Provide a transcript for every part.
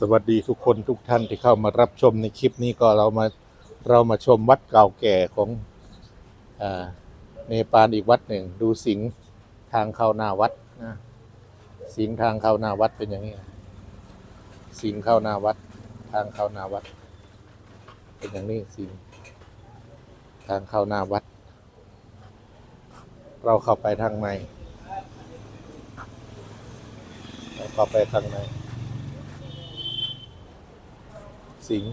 สวัสดีทุกคนทุกท่านที่เข้ามารับชมในคลิปนี้ก็เรามาเรามาชมวัดเก่าแก่ของอเนปาลอีกวัดหนึ่ง ดูสิงทางเข้าหน้าวัดนะสิงทางเข้าหน้าวัดเป็นอย่างนี้ สิงเข้าหน้าวัด ทางเข้าหน้าวัด เป็นอย่างนี้สิงทางเข้าหน้าวัด เราเข้าไปทางในเราเข้าไปทางใน สิงห์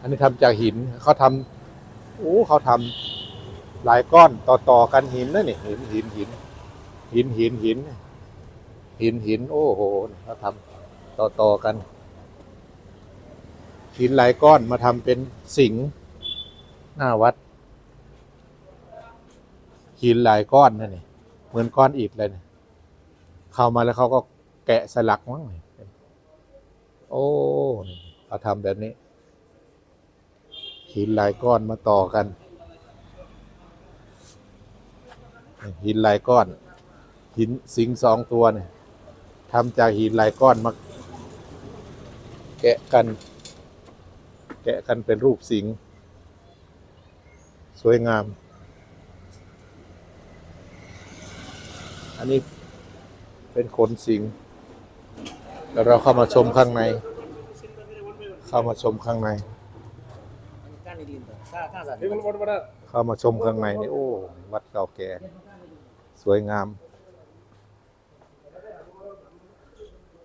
อันนี้ทำจากหินเขาทำโอ้เขาทำหลายก้อนต่อต่อๆกันหินนะนี่หินหินหินหินหินหินหินหินโอ้โหเขาทำต่อต่อๆกัน หินหลายก้อนมาทำเป็นสิงห์หน้าวัด หินหลายก้อนนั่นนี่เหมือนก้อนอิฐเลยเนี่ยเข้ามาแล้วเขาก็แกะสลักมั้งโอ้ เขาทำแบบนี้ หินหลายก้อนมาต่อกัน หินหลายก้อน หินสิงสองตัวเนี่ยทำจากหินหลายก้อนมาแกะกัน แกะกันเป็นรูปสิง สวยงาม อันนี้เป็นขนสิงแล้วเราเข้ามาชมข้างใน เข้ามาชมข้างใน เข้ามาชมข้างในนี่โอ้ วัดเก่าแก่ สวยงาม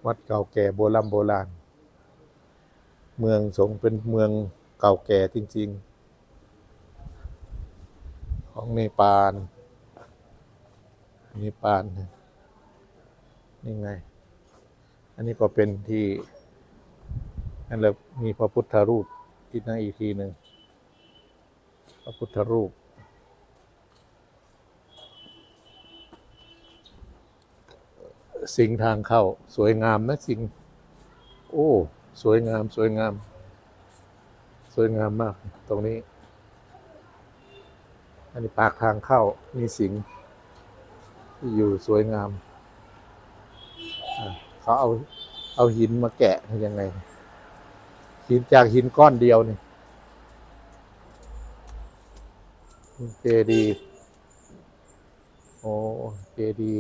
วัดเก่าแก่โบราณโบราณ เมืองสงเป็นเมืองเก่าแก่จริง ๆ ของเนปาลเนปาลนี่ไง อันนี้ก็เป็นที่ นั่นแหละมีพระพุทธรูปที่นั่นอีกทีหนึ่งพระพุทธรูป สิงทางเข้า สวยงามนะสิง โอ้ สวยงาม สวยงาม สวยงามมาก ตรงนี้ อันนี้ปากทางเข้ามีสิงที่อยู่สวยงามเขาเอาเอาหินมาแกะยังไง หินจากหินก้อนเดียวนี่เจดีโอ้เจดี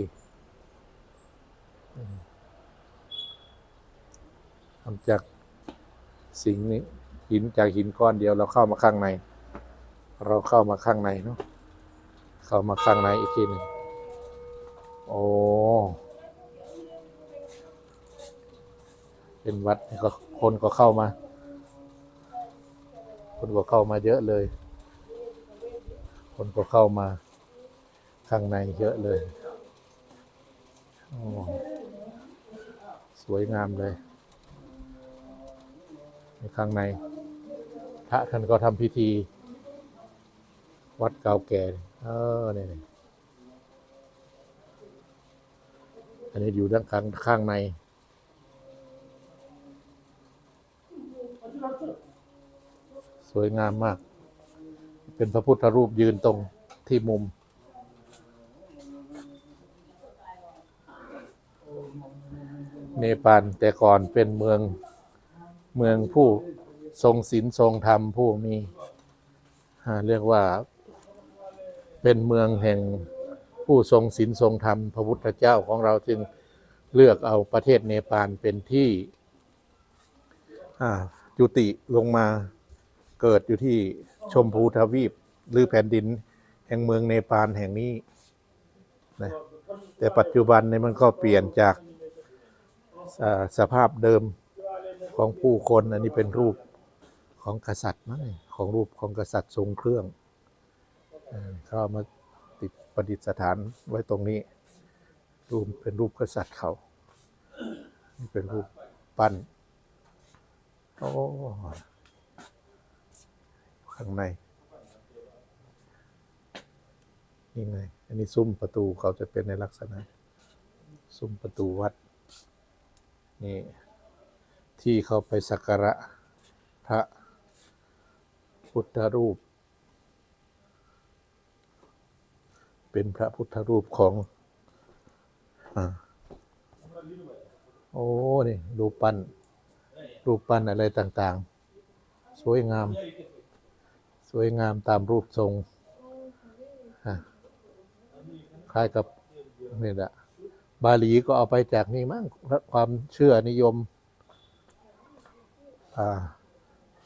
ทำจากสิงนี้หินจากหินก้อนเดียวเราเข้ามาข้างใน เราเข้ามาข้างในเนาะเข้ามาข้างในอีกทีหนึ่งโอ้เป็นวัดก็คนก็เข้ามา คนก็เข้ามาเยอะเลย คนก็เข้ามาข้างในเยอะเลย สวยงามเลยในข้างใน พระท่านก็ทำพิธี วัดเก่าแก่ เออนี่ยเนี่ยอันนี้อยู่ด้านข้างข้างใน วยงามมาก เป็นพระพุทธรูปยืนตรงที่มุม เนปาลแต่ก่อนเป็นเมืองเมืองผู้ทรงศีลทรงธรรมผู้มีเรียกว่าเป็นเมืองแห่งผู้ทรงศีลทรงธรรมพระพุทธเจ้าของเราจึงเลือกเอาประเทศเนปาลเป็นที่จุติลงมา เกิดอยู่ที่ชมพูทวีป หรือแผ่นดิน แห่งเมืองเนปาลแห่งนี้นะแต่ปัจจุบันเนี่ยมันก็เปลี่ยนจากสภาพเดิมของผู้คน อันนี้เป็นรูปของกษัตริย์มั้งเนี่ยของรูปของกษัตริย์ทรงเครื่องเขาเอามาติดประดิษฐานไว้ตรงนี้ รูปเป็นรูปกษัตริย์เขานี่เป็นรูปปั้นโอ้ ข้างใน นี่ไง อันนี้ซุ้มประตูเขาจะเป็นในลักษณะ ซุ้มประตูวัด นี่ ที่เขาไปสักการะพระพุทธรูป เป็นพระพุทธรูปของอโอ้ นี่รูปปั้นรูปปั้นอะไรต่างๆ สวยงาม วยงามตามรูปทรงคล้ายกับนี่แหละบาหลีก็เอาไปจากนี่มั้งความเชื่อนิยม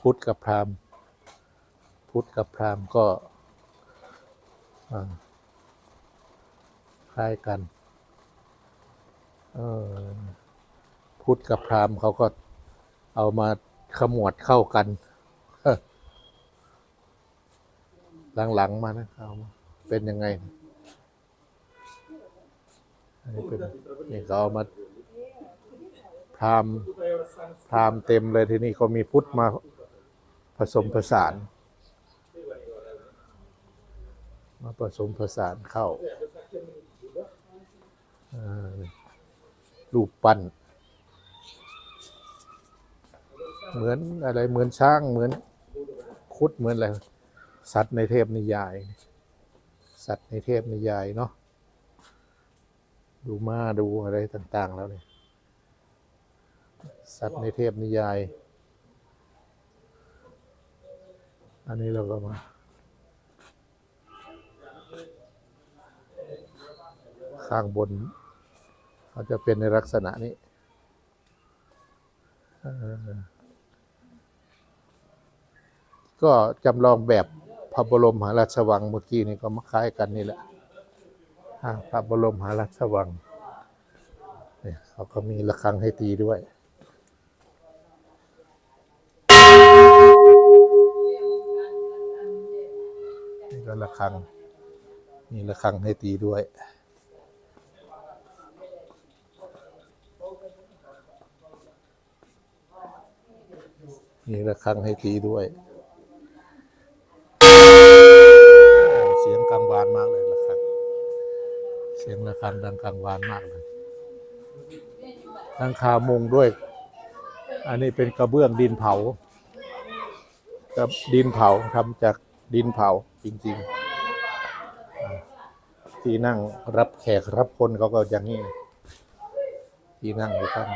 พุทธกับพราหมณ์ พุทธกับพราหมณ์ก็คล้ายกันพุทธกับพราหมณ์เขาก็เอามาขมวดเข้ากัน หลังๆมานะเอามาเป็นยังไง อันนี้เป็นนี่เขาเอามาพรามพรามเต็มเลยทีนี้เขามีพุทธมาผสมผสาน มาผสมผสานเข้าอ่ารูปปั้นเหมือนอะไรเหมือนช้างเหมือนคุดเหมือนอะไร สัตว์ในเทพนิยาย สัตว์ในเทพนิยายเนาะดูม้าดูอะไรต่าง ๆ แล้วเนี่ยสัตว์ในเทพนิยาย อันนี้เราก็มา ข้างบนเขาจะเป็นในลักษณะนี้ก็จำลองแบบ ระบรมมหาราชวังเมื่อกี้นี่ก็มาคล้ายกันนี่แหละอ่าพระบรมมหาราชวังเนี่ยเขาก็มีระฆังให้ตีด้วยนี่ก็ระฆังมีระฆังให้ตีด้วยมีระฆังให้ตีด้วยโอ้ เสียงวานมากเลยระฆังเสียงระฆังดังกังวานมากเลยทังคามุงด้วย อันนี้เป็นกระเบื้องดินเผากับดินเผาทำจากดินเผาจริง ๆ ที่นั่งรับแขกรับคนเขาก็อย่างนี้ที่นั่งอยู่ข้าง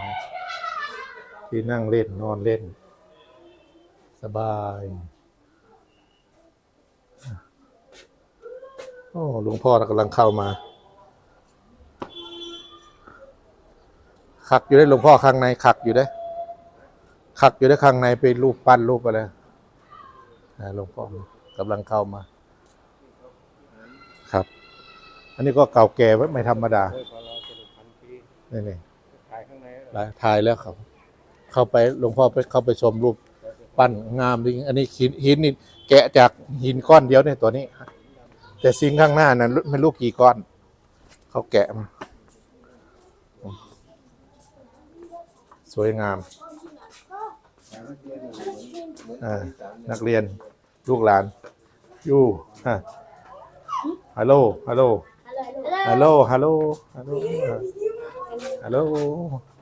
ที่นั่งเล่นนอนเล่น สบาย โอ้หลวงพ่อกำลังเข้ามาขักอยู่ได้หลวงพ่อข้างในขักอยู่ได้ขักอยู่ได้ข้างในเป็นรูปปั้นรูปอะไรอ่าหลวงพ่อกำลังเข้ามา ครับ อันนี้ก็เก่าแก่ไม่ธรรมดาเฮ้ยพอเราสรุปพันปีนี่นี่ถ่ายข้างในแล้วหลายถ่ายแล้วครับ เข้าไปหลวงพ่อไปเข้าไปชมรูปปั้นงามจริงอันนี้หินหินนี่แกะจากหินก้อนเดียวเนี่ยตัวนี้ แต่สิ่งข้างหน้านั้นไม่รู้กี่ก้อน เขาแกะมา สวยงามอ่านักเรียน ลูกหลานอยู่ฮะฮัลโหล ฮัลโหล ฮัลโหล ฮัลโหล ฮัลโหล ฮัลโหล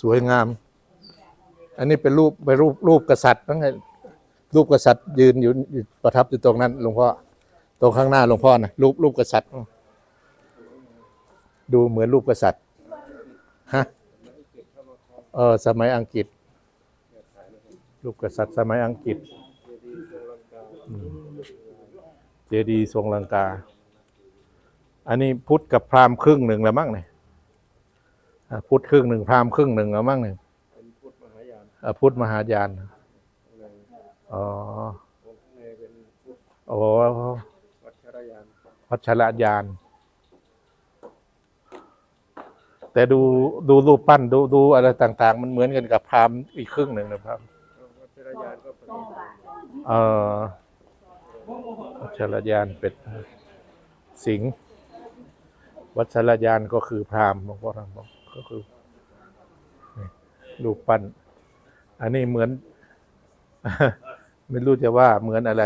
สวยงาม อันนี้เป็นรูปเป็นรูปรูปกษัตริย์นั่นไงรูปกษัตริย์ยืนอยู่ประทับอยู่ตรงนั้นหลวงพ่อตรงข้างหน้าหลวงพ่อนะรูปรูปกษัตริย์ ดูเหมือนรูปกษัตริย์ฮะเออสมัยอังกฤษ รูปกษัตริย์สมัยอังกฤษเจดีย์ทรงลังกา อันนี้พุทธกับพราหมณ์ครึ่งหนึ่งแล้วมั้งเนี่ยอะพุทธครึ่งหนึ่งพราหมณ์ครึ่งหนึ่งแล้วมั้งเนี่ยเป็นพุทธมหายานอะพุทธมหายานข้างในอ๋อองค์ข้างในเป็นพุทธโอ้วัชรยานวัชรยานแต่ดูดูรูปปั้นดูดูอะไรต่าง ๆ มันเหมือนกันกับพราหมณ์อีกครึ่งหนึ่งนะครับวัชรยานก็เป็นเอ่อวัชรยานเป็นสิงห์ วัชรยานก็คือพราหมณ์หลวงพ่อท่านบอกก็คือรูปปั้น อันนี้เหมือน ไม่รู้จะว่าเหมือนอะไร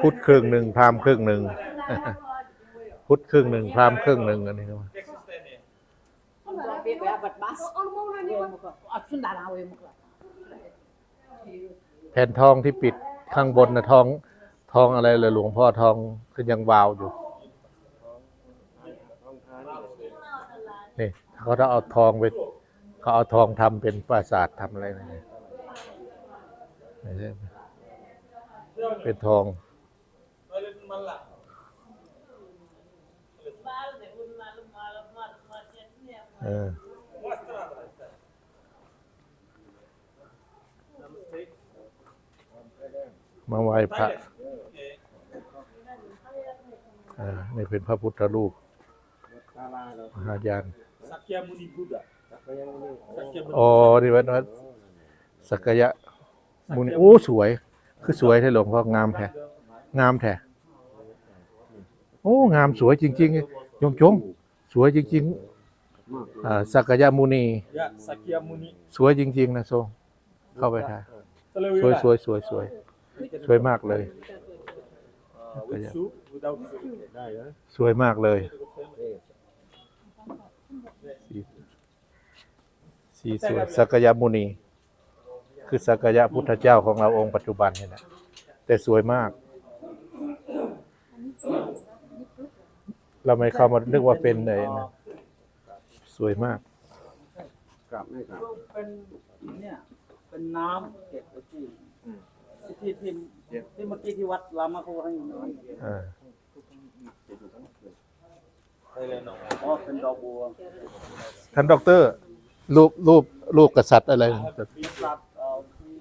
พุทธครึ่งหนึ่งพราหมณ์ครึ่งหนึ่งพุทธครึ่งหนึ่งพราหมณ์ครึ่งหนึ่งอันนี้ครับ Bia vật bát. Ở trên đà nào em một แผ่นทองที่ปิดข้างบนนะทองทองอะไรเลยหลวงพ่อทองก็ยังวาวอยู่ท้องทานนี่นี่เขาจะเอาทองไปเขาเอาทองทำเป็นปราสาททำอะไรนะเนี่ยไม่ใช่เป็นทอง เออมาไหว้พระอ่านี่เป็นพระพุทธรูปศาลาเรามหายาน Sakyamuni Buddha. สักก็ยังไม่ Sakyamuni. อ๋อนี่วัดวัดสักยะมุนีโอ้สวย คือสวยแท้หลวงพ่องามแท้งามแท้โอ้งามสวยจริงๆโยมจงสวยจริงๆอ่า สักยะมุนี Ya, Sakyamuni. สวยจริง ๆ นะโซเข้าไปถ่ายสวยสวยสวยสวยสวยมากเลย Uh, with soup, without soup. ได้เหรอสวยมากเลย สีสีสวยสักยะมุนี คือสักยะพุทธเจ้าของเราองค์ปัจจุบันนี่แหละแต่สวยมาก เราไม่เข้ามานึกว่าเป็นเลยนะ สวยมาก กลับไม่กลับเป็นเนี่ยเป็นน้ำเก็บไว้ที่ที่ที่ที่เมื่อกี้ที่วัดรามาโคให้น้อยอ่าอ๋อเป็นดอกบัวท่านด็อกเตอร์ รูปรูปรูปกษัตริย์อะไรนะมีปรับเอาที่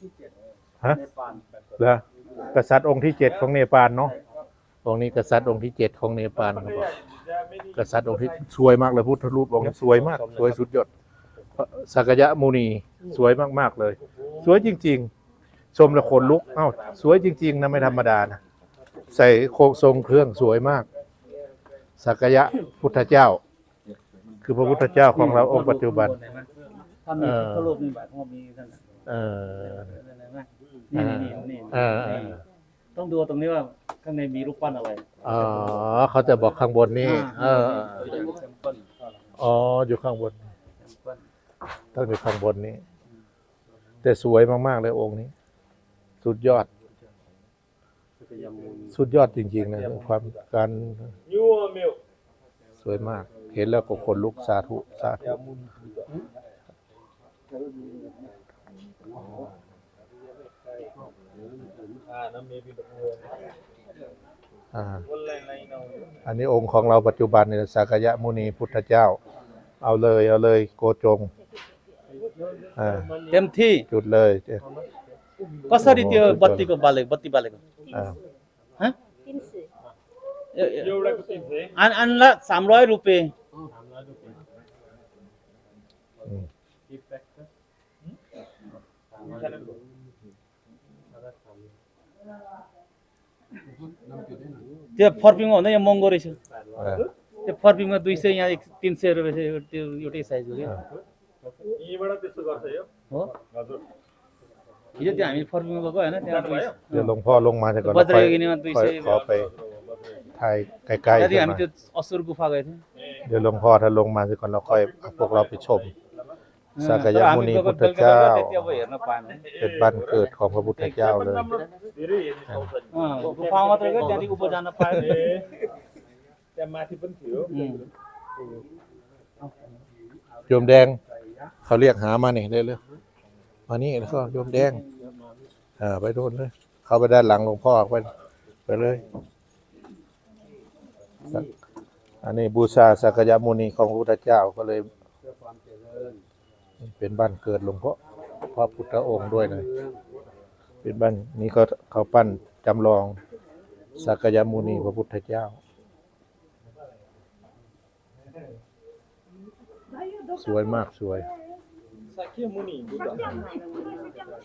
ที่เจ็ดฮะในปานเหรอกษัตริย์องค์ที่เจ็ดของเนปาลเนาะองค์นี้กษัตริย์องค์ที่เจ็ดของเนปาลครับผม กษัตริย์องค์ที่สวยมากเลยพุทธรูปองค์นี้สวยมาก สวยสุดยอดสักยะมุนีสวยมากๆเลย สวยจริง ๆ ชมแล้วขนลุกเอ้าสวยจริง ๆนะไม่ธรรมดานะใส่โครงทรงเครื่องสวยมาก สักยะพุทธเจ้า คือพระพุทธเจ้าของเราองค์ปัจจุบันถ้ามีพระรูปนี่แบบว่ามีนั่นน่ะเออเห็นไหมนี่นี่นี่เออเออ ต้องดูตรงนี้ว่าข้างในมีรูปปั้นอะไรอ๋อเขาจะบอกข้างบนนี่เออเป็นเซมเปิลอ๋ออยู่ข้างบนเซมเปิลต้องอยู่ข้างบนนี้ แต่สวยมากๆเลยองค์นี้ สุดยอด สุดยอดจริงๆนะความการ New milk. สวยมาก เห็นแล้วก็ขนลุกสาธุสาธุ Sakyamuni Buddha. Ah, na maybe the poor. อ่า Wala na inaw. อันนี้องค์ของเราปัจจุบันเนี่ยสักยะมุนีพุทธเจ้า เอาเลยเอาเลยโกจงอ่า เต็มที่ จุดเลย कसरी त्यो बत्तीको बालेको बत्ती बालेको อ่า हँ ए- ए- त्यो फर्पिङमा भन्दा यहाँ महँगो रहेछ เออ त्यो फर्पिङमा दुई सय यहाँ एक- तिन सय रुपियाँ छ त्यो एउटै साइजको क्या यहीँबाट त्यस्तो गर्छ यो हो हजुर हिजो त्यो हामी फर्पिङमा गएको होइन त्यहाँ दुई सय- เดี๋ยวหลวงพ่อลงมาจะก่อน बज्र ค่อย योगिनीमा दुई ค่อย सय ขอไปถ่ายใกล้ๆ त्यहाँदेखि กัน हामी หน่อย त्यो असुर गुफा गएको थियौँ เดี๋ยวหลวงพ่อถ้าลงมาจะก่อนเราค่อยเอาพวกเราไปชม สักยมุนีพุทธเจ้าเป็นบ้านเกิดของพระพุทธเจ้าเลยกูฟังมาตรงก็จะที่อุปทานไปจะมาที่พื้นผิวโยมแดง เขาเรียกหามาเนี่ยเรื่อยๆมานี่แล้วก็โยมแดงอ่าไปโดนเลย เขาไปด้านหลังหลวงพ่อไปไปเลย อันนี้บูชาสักยมุนีของพระพุทธเจ้าก็เลย เป็นบ้านเกิดหลวงพ่อพระพุทธองค์ด้วยเลยเป็นบ้านนี้เขาเขาปั้นจำลองสักยมุนีพระพุทธเจ้า สวยมากสวย สักยมุนี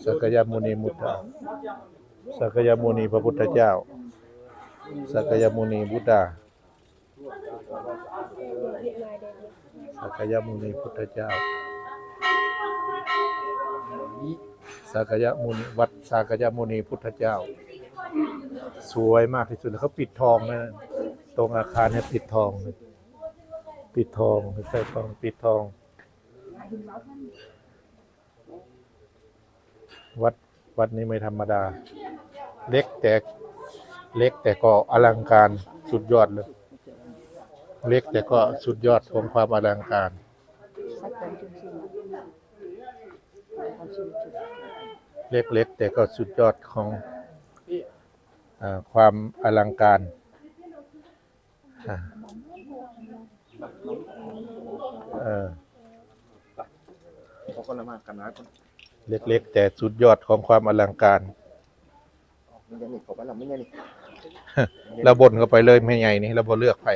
สักยมุนีมุตตาสักยมุนีพระพุทธเจ้า สักยมุนีบุตรสักยมุนีพุทธเจ้า สักยมุนีวัดสักยมุนีพุทธเจ้า สวยมากที่สุดแล้วเขาปิดทองนะตรงอาคารเนี่ยปิดทอง ปิดทองใส่ทองปิดทอง วัดวัดนี้ไม่ธรรมดา เล็กแต่เล็กแต่ก็อลังการสุดยอดเลย เล็กแต่ก็สุดยอดของความอลังการ เล็กๆ แต่ก็สุดยอดของอความอลังการ เออเขาก็ละมากันนะคนเล็กๆ แต่สุดยอดของความอลังการมันยังนี่เขาไปละไม่ยังนี่เราบ่นเข้าไปเลยไม่ใหญ่นี่เราบ่เลือกไป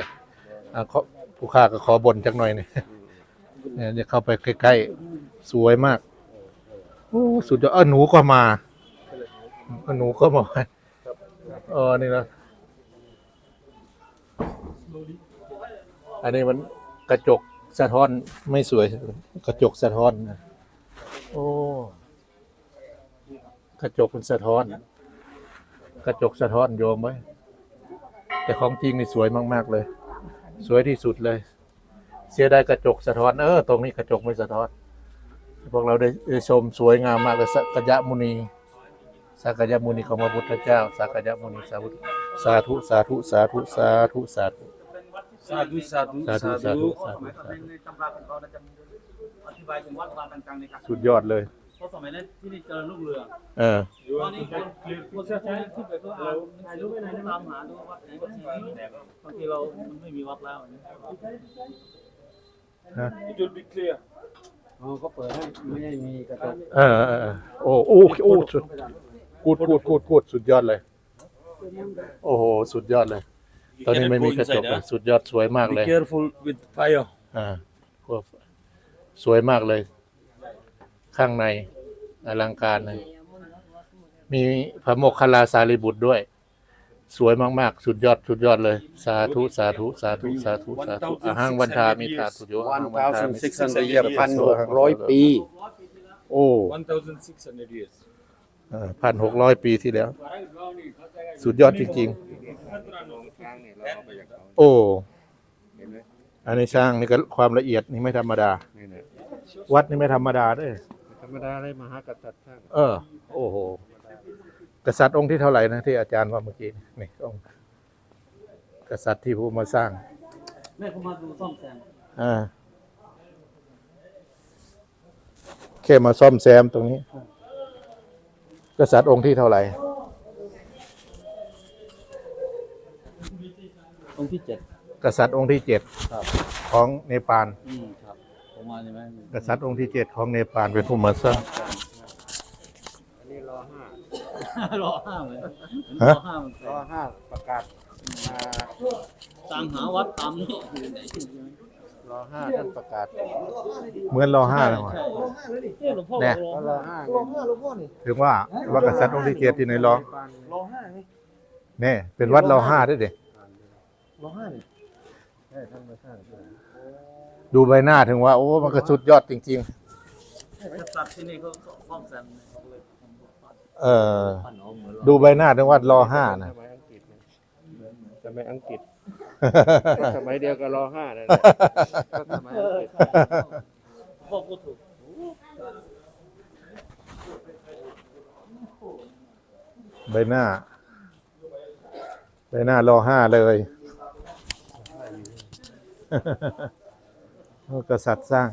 อ่าขอผู้ค้าก็ขอบ่นจักหน่อยนี่เนี่ยจะเข้าไปใกล้ๆ สวยมาก โอ้สุดยอดเออหนูก็มาเออหนูก็มาเออนี่นะอันนี้มันกระจกสะท้อนไม่สวย กระจกสะท้อนนะโอ้กระจกมันสะท้อน กระจกสะท้อนโยมไว้แต่ของจริงนี่สวยมาก ๆ เลย สวยที่สุดเลย เสียดายกระจกสะท้อน เออ ตรงนี้กระจกไม่สะท้อน พวกเราได้ได้ชมสวยงามมากเลยสักยะมุนีสักยะมุนีของพระพุทธเจ้าสักยะมุนีสาธุสาธุสาธุสาธุสาธุสาธุสาธุสาธุสาธุสาธุสาสธุมัยสาธุในตำราของเขานะจะอธิบายถึงวัดวาต่างๆในการสุดยอดเลยเพราะสมัยนั้นที่นี่เจริญรุ่งเรืองเออตอนนี้คนคนใช้ที่ไปเพื่ออ่านถ่ายรูปไปไหนตามหาดูวัดไหนวัดไหนบางทีเรามันไม่มีวัดแล้วอย่างนี้ฮะ It will be clear. อ๋อเขาเปิดให้ไม่ได้มีกระจกเออเออเออโอ้โอ้โอ้สุดกูดกูดกูดกูดสุดยอดเลย โอ้โหสุดยอดเลย ตอนนี้ไม่มีกระจกเลยสุดยอดสวยมากเลย Be careful with fire. อ่าพวกสวยมากเลย ข้างในอลังการเลยมีพระโมคคัลลาสารีบุตรด้วย สวยมาก ๆ สุดยอดสุดยอดเลย สาธุ สาธุ สาธุ สาธุ สาธุอาหังวันทามิทาตุโยอาวันหังวันเก้าทาสิบมิซิกซันเดียพันหกร้อยปี โอ้1,600 years. พันหกร้อยปีที่แล้ว สุดยอดจริง ๆ โอ้เห็นไหมอันนี้ช่างนี่ก็ความละเอียดนี่ไม่ธรรมดานี่นะวัดนี่ไม่ธรรมดาเด้วยธรรมดาเลยมหากษัตริย์สร้างเออ โอ้โห กษัตริย์องค์ที่เท่าไหร่นะที่อาจารย์ว่าเมื่อกี้นี่องค์กษัตริย์ที่ผู้มาสร้างแม่เขามาดูซ่อมแซมอ่าแค่มาซ่อมแซมตรงนี้ กษัตริย์องค์ที่เท่าไหร่องค์ที่เจ็ดกษัตริย์องค์ที่เจ็ดครับของเนปาลอืมครับผมมาใช่ไหมกษัตริย์องค์ที่เจ็ดของเนปาลเป็นผู้มาสร้างอันนี้รอห้าร อห้าเลยฮะรอห้ามันรอห้าประกาศมาตามหาวัดตามนี้รอห้าท่านประกาศเหมือนรอห้าแล้วใช่เอ๊ะหลวงพ่อแน่บอกก็รรออห้าถึงว่าว่ากษัตริย์องค์ที่เจ็ดที่ไหนรอรอห้าไงแน่เป็นวัดรอห้าด้วยเด็รอห้านี่ใช่ท่านมาสร้างที่ไหนดูใบหน้าถึงว่า โอ้มันก็สุดยอดจริงกษัตริย์ที่นี่เขาซ่อมแซมเขาเลยทำวัดๆ เออปั้นเอาเหมือนเราดูใบหน้าถึงว่ารอห้านะ สมัยอังกฤษนะสมัยอังกฤษสมัยเดียวกับรอห้านั่นแหละก็สมัยเออังอกฤษใช่พ่อพูดถูกใบหน้า ใบหน้ารอห้าเลยกษัตริย์สร้าง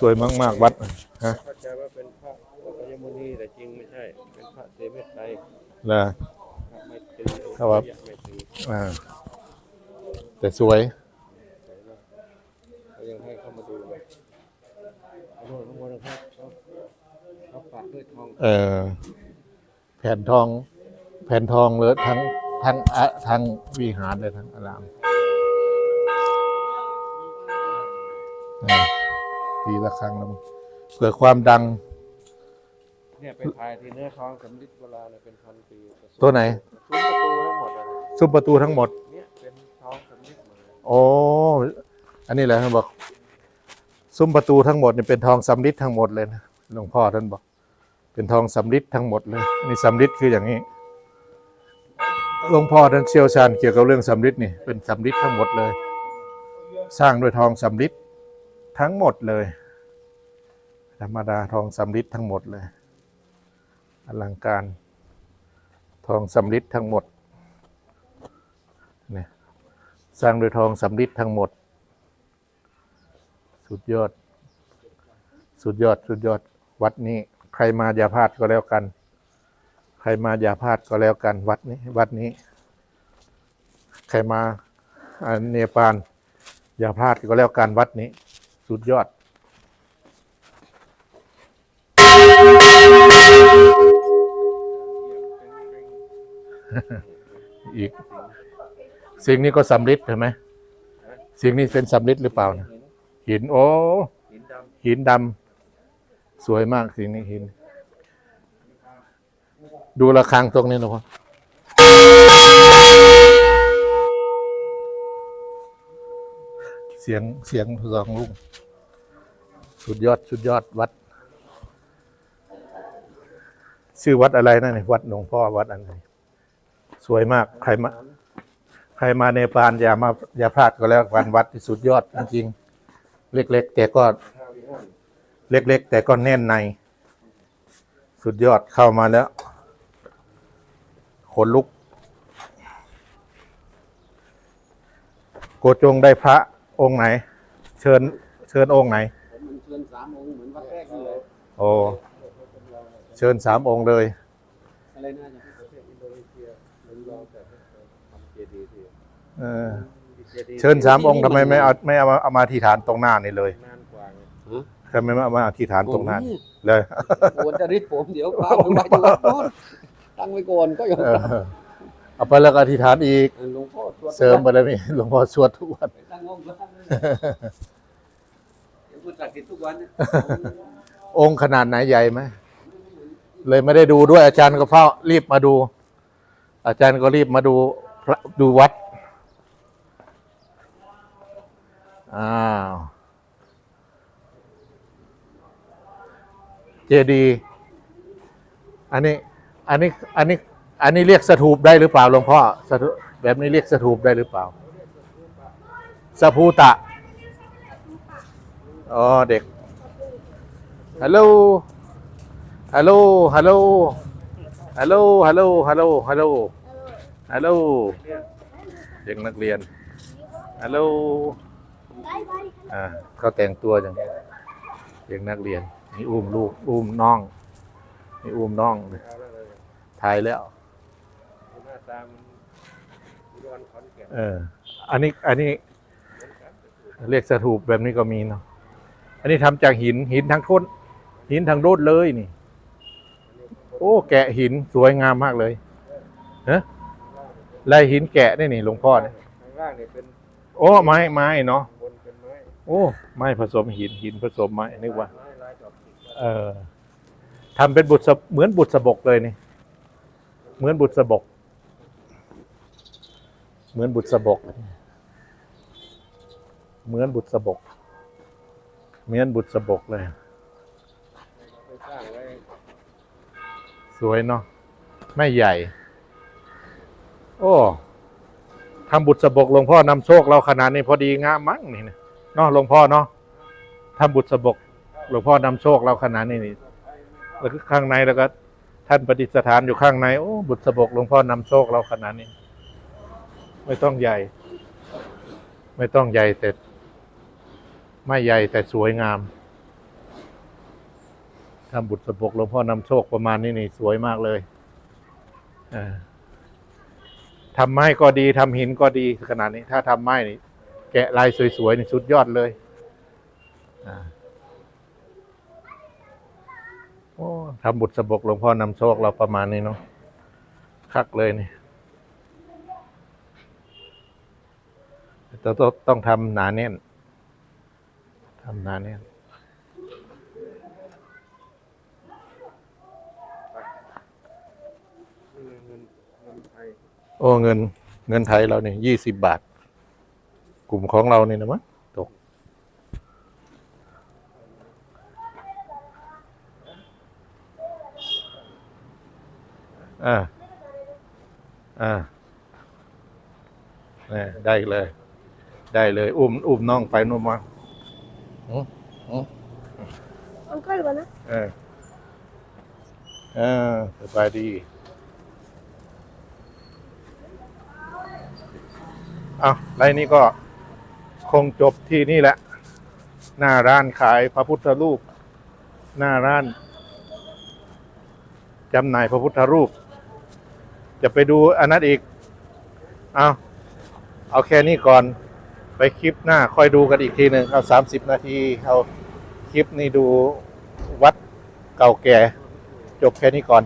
สวยมาก ๆ วัดฮะเข้าใจว่าเป็นพระวัดพยมุนีแต่จริงไม่ใช่ เป็นพระเสเมตไตรนะพระไม่ตรีครับว่าไม่ตรีอ่าแต่สวยเขายังให้เข้ามาดูเลยเอาโน่นข้างบนนะครับเขาเขาปักด้วยทองเอ่อแผ่นทอง แผ่นทองเลยทั้งทั้งอะทั้งวิหารเลยทั้งอารามอ่า ปีละครั้งแล้วมั้งเพื่อความดัง เนี่ยไปถ่ายที่เนื้อทองสำริดโบราณเนี่ยเป็นพันปีตัวไหน ซุ้มประตูทั้งหมดอะนะซุ้มประตูทั้งหมด เนี่ยเป็นทองสำริดหมดเลยโอ้อันนี้แหละเขาบอก ซุ้มประตูทั้งหมดเนี่ยเป็นทองสำริดทั้งหมดเลยนะหลวงพ่อท่านบอก เป็นทองสำริดทั้งหมดเลยนี่สำริดคืออย่างนี้หลวงพ่อท่านเชี่ยวชาญเกี่ยวกับเรื่องสำริดนี่เป็นสำริดทั้งหมดเลย สร้างด้วยทองสำริด ทั้งหมดเลย ธรรมดาทองสำริดทั้งหมดเลย อลังการ ทองสำริดทั้งหมดเนี่ยสร้างโดยทองสำริดทั้งหมด สุดยอด สุดยอด สุดยอด วัดนี้ ใครมาอย่าพลาดก็แล้วกัน ใครมาอย่าพลาดก็แล้วกัน วัดนี้ วัดนี้ ใครมาอ่าเนปาลอย่าพลาดก็แล้วกันวัดนี้ สุดยอด อีก สิ่งนี้ก็สำริดใช่ไหมสิ่งนี้เป็นสำริดหรือเปล่านะหินโอ้หินดำสวยมากสิ่งนี้หิน ดูระฆังตรงนี้นะพ่อเสียงเสียงสองลุงสุดยอดสุดยอดวัด ชื่อวัดอะไรนะเนี่ยวัดหลวงพ่อวัดอะไรสวยมากใครมา ใครมาเนปาลอย่ามาอย่าพลาดก็แล้วกันวัดที่สุดยอดจริงๆเล็ก ๆ แต่ก็ เล็ก ๆ แต่ก็แน่นใน สุดยอดเข้ามาแล้วขนลุก โกจงได้พระ องค์ไหน เชิญเชิญองค์ไหนมันเชิญสามองค์เหมือนวัดแรกนี่เลยโอ้เชิญสามองค์เลยอะไรน่าจะำประเทศอินโดนีเซียหรือลองแต่ทำเจดีย์ที่เออเจดีย์เชิญสามองค์ทำไมไม่เอาไม่เอามาเอามาที่ฐานตรงหน้านี่เลยนานกว่าไงทำไมไม่เอามาที่ฐานตรงหน้านี่เลยโอนจะริดผมเดี๋ยวป้าไปไว้ที่วัดโน้นตั้งไว้ก่อนก็ยัง เออเอาไปแล้วก็อธิษฐานอีก หลวงพ่อตรวจเสริมบารมีหลวงพ่อสวดทุกวันตั้งองค์ตั้งเดี๋ยวพูดจักกินทุกวันเนี่ยองค์ขนาดไหนใหญ่ไหมเลยไม่ได้ดูด้วยอาจารย์ก็เฝ้ารีบมาดู อาจารย์ก็รีบมาดูพระดูวัดอ้าวเจดีย์อันนี้ อันนี้อันนี้ อันนี้เรียกสถูปได้หรือเปล่าหลวงพ่อสถูแบบนี้เรียกสถูปได้หรือเปล่า สภูตะ อ๋อ เด็ก ฮัลโหล ฮัลโหล ฮัลโหล ฮัลโหล ฮัลโหล ฮัลโหล ฮัลโหล ฮัลโหล เด็กนักเรียน ฮัลโหลอ่าเขาแต่งตัวอย่างนี้เด็กนักเรียน นี่อุ้มลูก อุ้มน้อง นี่อุ้มน้องเลยถ่ายแล้ว ตามันย้อนขอนแก่นเออ อันนี้อันนี้เรียกสถูปแบบนี้ก็มีเนาะ อันนี้ทำจากหินหินทั้งท้นหินทั้งโดดเลยนี่ โอ้ แกะหินสวยงามมากเลยเนะลายหินแกะนี่นี่หลวงพ่อเนี่ยข้างล่างเนี่ยเป็นโอ้ไม้ไม้เนาะบนเป็นไม้โอ้ไม้ผสมหินหินผสมไม้นึกว่าไม้ลายดอกจิกเออทำเป็นบุตรสะเหมือนบุตรสะบกเลยนี่ เหมือนบุตรสะบก เหมือนบุตรสะบก เหมือนบุตรสะบก เหมือนบุตรสะบกเลยสร้างไว้สวยเนาะไม่ใหญ่ โอ้ทำบุตรสะบกหลวงพ่อนำโชคเราขนาดนี้พอดีงามมั้งนี่นะเนาะหลวงพ่อเนาะทำบุตรสะบกหลวงพ่อนำโชคเราขนาดนี้นี่แล้วก็ข้างในแล้วก็ท่านประดิษฐานอยู่ข้างใน โอ้ บุตรสะบกหลวงพ่อนำโชคเราขนาดนี้ ไม่ต้องใหญ่ ไม่ต้องใหญ่แต่ไม่ใหญ่แต่สวยงามทำบุตรสะบกหลวงพ่อนำโชคประมาณนี้นี่สวยมากเลยทำไม้ก็ดีทำหินก็ดีขนาดนี้ ถ้าทำไม้นี่ แกะลายสวยๆนี่สุดยอดเลยโอ้ทำบุตรสะบกหลวงพ่อนำโชคเราประมาณนี้เนาะคักเลยนี่ จะต้องทำหนาแน่นทำหนาแน่นโอ้เงินเงินไทยเราเนี่ยยี่สิบบาท กลุ่มของเราเนี่ยนะมั้งตก อ่า อ่านี่ได้เลย ได้เลย อุ้มอุ้มน้องไปนู่นมาอืมอืม Uncle ba na? เออเออสบายดีเอาไรนี้ก็คงจบที่นี่แหละ หน้าร้านขายพระพุทธรูป หน้าร้านจำหน่ายพระพุทธรูป จะไปดูอันนั้นอีก เอาเอาแค่นี้ก่อน ไปคลิปหน้าค่อยดูกันอีกทีหนึ่งเอาสามสิบนาที เอาคลิปนี้ดูวัดเก่าแก่ จบแค่นี้ก่อน